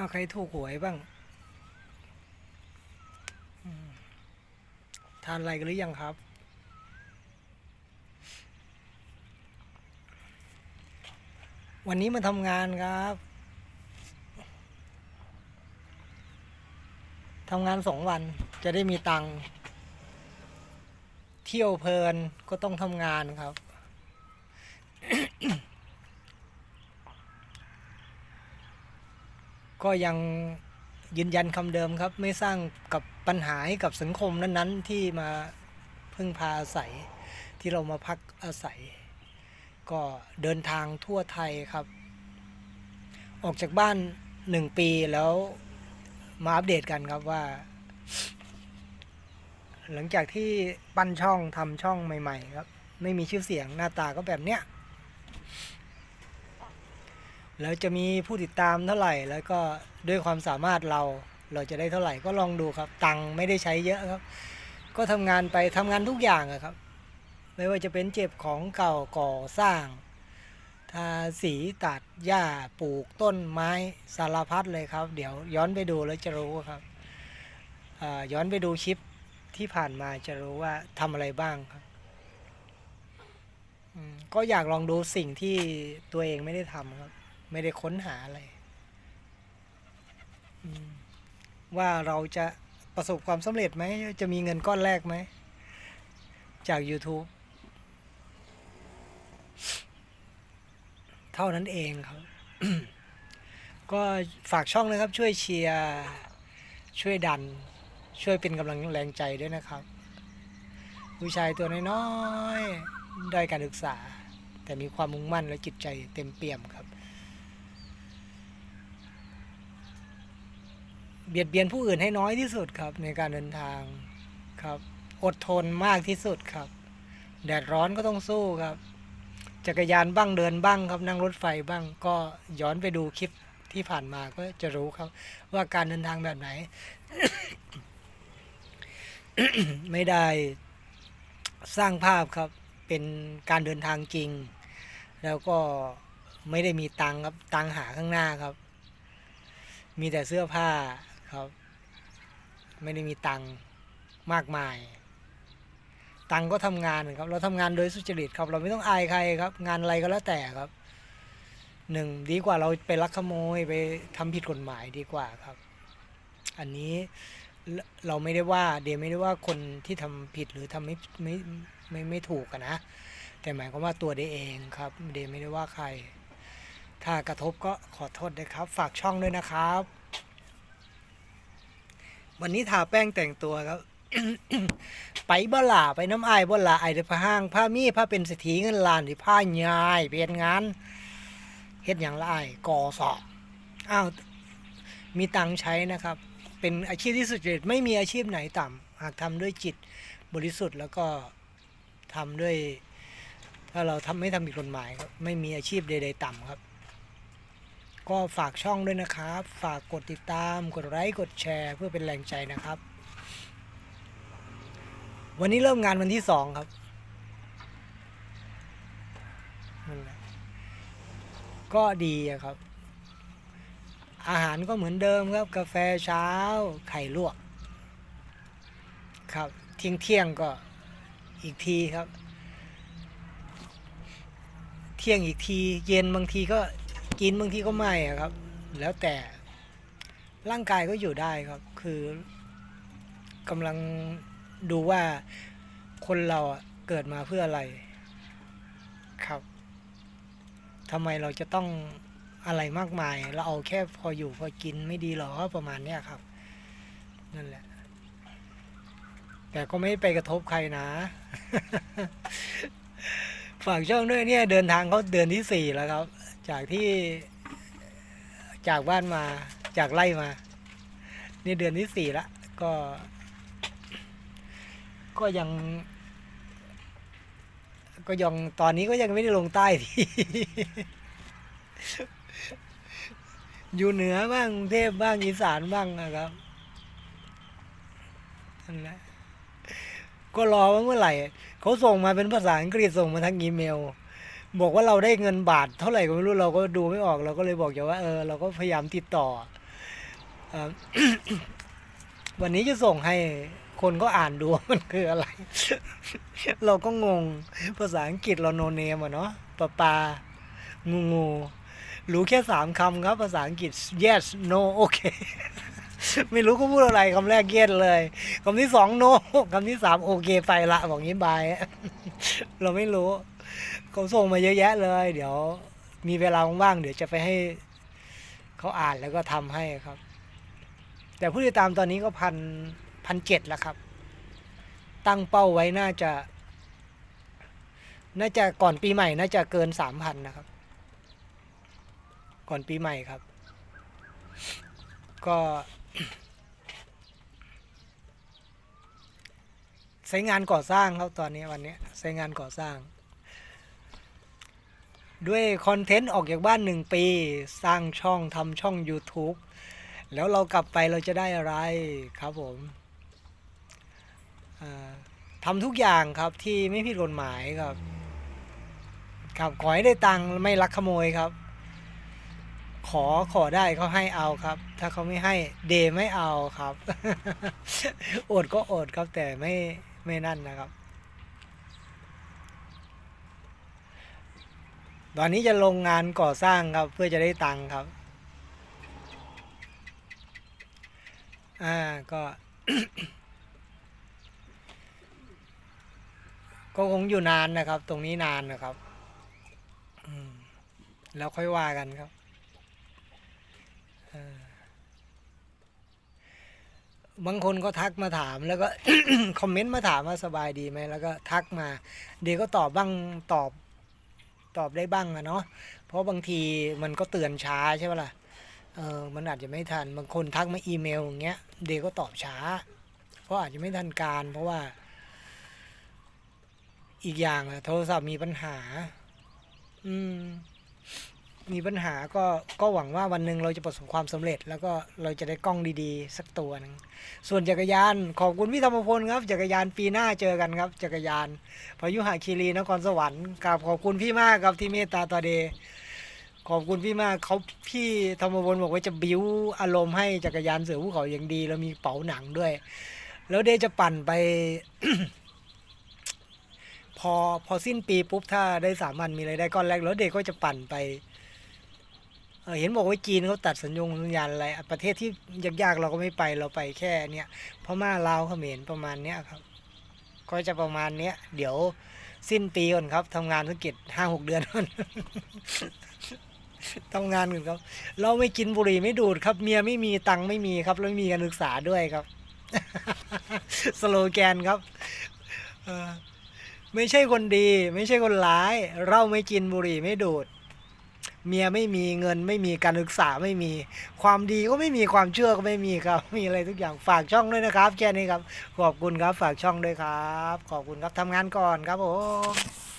อ้าใครถูกหวยบ้าง ทานอะไรกันหรือยังครับ วันนี้มาทำงานครับทำงานสองวันจะได้มีตังค์เที่ยวเพลินก็ต้องทำงานครับ ก็ยังยืนยันคำเดิมครับ ไม่สร้างกับปัญหาให้กับสังคมนั้นๆ ที่มาพึ่งพาอาศัย ที่เรามาพักอาศัย ก็เดินทางทั่วไทยครับ ออกจากบ้านหนึ่งปีแล้วมาอัปเดตกันครับว่า หลังจากที่ปั้นช่องทำช่องใหม่ ๆ ครับ ไม่มีชื่อเสียงหน้าตาก็แบบเนี้ย แล้วจะมีผู้ติดตามเท่าไหร่ แล้วก็ด้วยความสามารถเราเราจะได้เท่าไหร่ก็ลองดูครับ ตังค์ไม่ได้ใช้เยอะครับ ก็ทำงานไปทำงานทุกอย่างครับ ไม่ว่าจะเป็นเจ็บของเก่าก่อสร้าง ทาสีตัดหญ้าปลูกต้นไม้สารพัดเลยครับ เดี๋ยวย้อนไปดูแล้วจะรู้ครับอ่าย้อนไปดูคลิปที่ผ่านมาจะรู้ว่าทำอะไรบ้างครับก็อยากลองดูสิ่งที่ตัวเองไม่ได้ทำครับ ไม่ได้ค้นหาอะไรว่าเราจะประสบความสำเร็จไหม จะมีเงินก้อนแรกไหม จาก YouTube เท่านั้นเองครับ ก็ฝากช่องนะครับ ช่วยเชียร์ ช่วยดัน ช่วยเป็นกำลังแรงใจด้วยนะครับ ผู้ชายตัวน้อยๆได้อยการศึกษา แต่มีความมุ่งมั่นและจิตใจเต็มเปี่ยมครับ เบียดเบียนผู้อื่นให้น้อยที่สุดครับ ในการเดินทางครับ อดทนมากที่สุดครับ แดดร้อนก็ต้องสู้ครับ จักรยานบ้างเดินบ้างครับนั่งรถไฟบ้างก็ย้อนไปดูคลิปที่ผ่านมาก็จะรู้ครับ ว่าการเดินทางแบบไหน ไม่ได้สร้างภาพครับ เป็นการเดินทางจริง แล้วก็ไม่ได้มีตังครับตังหาข้างหน้าครับ มีแต่เสื้อผ้า ครับ ไม่ได้มีตังค์มากมาย ตังค์ก็ทำงานครับ เราทำงานโดยสุจริตครับ เราไม่ต้องอายใครครับ งานอะไรก็แล้วแต่ครับหนึ่งดีกว่าเราไปลักขโมยไปทำผิดกฎหมายดีกว่าครับ อันนี้เราไม่ได้ว่าเดย์ไม่ได้ว่าคนที่ทำผิดหรือทำไม่ไม่ไม่ไม่ถูกนะ แต่หมายความว่าตัวเดย์เองครับ เดย์ไม่ได้ว่าใคร ถ้ากระทบก็ขอโทษด้วยครับ ฝากช่องด้วยนะครับ วันนี้ทาแป้งแต่งตัวครับ ไปบ่หล่าไปน้ำอายบ่หล่าไอายเดผ้าห้างผ้ามีผ้าเป็นเศรษฐีเงินล้านที่ผ้ายายเปลี่ยนงานเฮ็ดอย่างละไอายก่อสอบอ้าวมีตังใช้นะครับ เป็นอาชีพที่สุจริตไม่มีอาชีพไหนต่ำหากทำด้วยจิตบริสุทธิ์แล้วก็ทำด้วย ถ้าเราทำไม่ทำผิดกฎหมายไม่มีอาชีพใดๆต่ำครับ ก็ฝากช่องด้วยนะครับ ฝากกดติดตาม กดไลค์ กดแชร์ เพื่อเป็นแรงใจนะครับ วันนี้เริ่มงานวันที่สองครับนั่นแหละก็ดีครับ อาหารก็เหมือนเดิมครับ กาแฟเช้า ไข่ลวก ครับ เที่ยงเที่ยงก็อีกทีครับ เที่ยงอีกที เย็นบางทีก็ กินบางทีก็ไม่อะครับ แล้วแต่ร่างกายก็อยู่ได้ครับ คือกำลังดูว่าคนเราเกิดมาเพื่ออะไรครับทำไมเราจะต้องอะไรมากมาย เราเอาแค่พออยู่พอกินไม่ดีหรอประมาณเนี้ยครับ นั่นแหละ แต่ก็ไม่ไปกระทบใครนะ ฝากช่องด้วยเนี่ยเดินทางเขาเดือนที่สี่แล้วครับ จากที่จากบ้านมาจากไล่มา นี่เดือนที่สี่ละก็ ก็ยัง ก็ยังตอนนี้ก็ยังไม่ได้ลงใต้ที่อยู่เหนือบ้างกรุงเทพบ้างอีสานบ้างนะครับนั่นแหละ ก็รอว่าเมื่อไหร่เขาส่งมาเป็นภาษาอังกฤษส่งมาทางอีเมล บอกว่าเราได้เงินบาทเท่าไหร่ก็ไม่รู้เราก็ดูไม่ออกเราก็เลยบอกอย่าว่าเออเราก็พยายามติดต่ออวันนี้จะส่งให้คนก็อ่านดูว่ามันคืออะไร เราก็งงภาษาอังกฤษเราโนเนมอะเนาะปลาปางูงูรู้แค่สามคำครับภาษาอังกฤษ yes no okay ไม่รู้ก็พูดอะไรคำแรก yes เลยคำที่สอง no คำที่สามโอเคไปละบอกงี้บายเราไม่รู้เขาส่งมาเยอะแยะเลย เดี๋ยว มีเวลาว่างเดี๋ยวจะไปให้เขาอ่านแล้วก็ทำให้ครับ แต่ผู้ติดตามตอนนี้ก็พันพันเจ็ดแล้วครับ ตั้งเป้าไว้น่าจะ น่าจะก่อนปีใหม่ น่าจะเกินสามพันนะครับ ก่อนปีใหม่ครับ ก็ ใช้งานก่อสร้างครับตอนนี้วันนี้ใช้งานก่อสร้าง ด้วยคอนเทนต์ออกจากบ้านหนึ่งปี สร้างช่องทำช่อง YouTube แล้วเรากลับไปเราจะได้อะไรครับผมทำทุกอย่างครับที่ไม่ผิดกฎหมายครับครับขอให้ได้ตังค์ไม่ลักขโมยครับ ขอขอได้เขาให้เอาครับ ถ้าเขาไม่ให้เดไม่เอาครับ อดก็อดครับแต่ไม่ไม่นั่นนะครับ ตอนนี้จะลงงานก่อสร้างครับ เพื่อจะได้ตังค์ครับ อ่าก็ก็คงอยู่นานนะครับ ตรงนี้นานนะครับ แล้วค่อยว่ากันครับ บางคนก็ทักมาถามแล้วก็ คอมเมนต์มาถามว่าสบายดีไหมแล้วก็ทักมา เดี๋ยวก็ตอบบ้างตอบตอบได้บ้างอะเนาะเพราะบางทีมันก็เตือนช้าใช่ไหมล่ะเออมันอาจจะไม่ทันบางคนทักมาอีเมลอย่างเงี้ย เดยก็ตอบช้า เพราะอาจจะไม่ทันการ เพราะว่า อีกอย่างอะโทรศัพท์มีปัญหา อืม มีปัญหาก็ก็หวังว่าวันหนึ่งเราจะประสบความสำเร็จ แล้วก็เราจะได้กล้องดีๆ สักตัวนึงส่วนจักรยานขอบคุณพี่ธรรมพลครับ จักรยานปีหน้าเจอกันครับ จักรยานพายุหาคีรีนครสวรรค์กราบขอบคุณพี่มากครับที่เมตตาตาเดขอบคุณพี่มากเขาพี่ธรรมพลบอกว่าจะบิ้วอารมณ์ให้จักรยานเสือภูเขาอย่างดี แล้วมีเป๋าหนังด้วย แล้วเดจะปั่นไปพอพอสิ้นปีปุ๊บถ้าได้สามพันมีรายได้ก้อนแรกแล้วเดย์ก็จะปั่นไป เห็นบอกว่าจีนเขาตัดสัญญงสัญญาณอะไร ประเทศที่ยากๆเราก็ไม่ไปเราไปแค่เนี้ยพม่าลาวเขมรประมาณเนี้ยครับ ก็จะประมาณเนี้ย เดี๋ยวสิ้นปีก่อนครับทำงานธุรกิจห้าหกเดือนก่อนทำงานก่อนครับ เราไม่กินบุหรี่ไม่ดูดครับ เมียไม่มีตังค์ไม่มีครับแล้วไม่มีการศึกษาด้วยครับ สโลแกนครับไม่ใช่คนดี ไม่ใช่คนร้าย เราไม่กินบุหรี่ไม่ดูด เมียไม่มีเงินไม่มีการศึกษาไม่มี ความดีก็ไม่มีความเชื่อก็ไม่มีครับ มีอะไรทุกอย่างฝากช่องด้วยนะครับแค่นี้ครับ ขอบคุณครับฝากช่องด้วยครับ ขอบคุณครับทำงานก่อนครับผม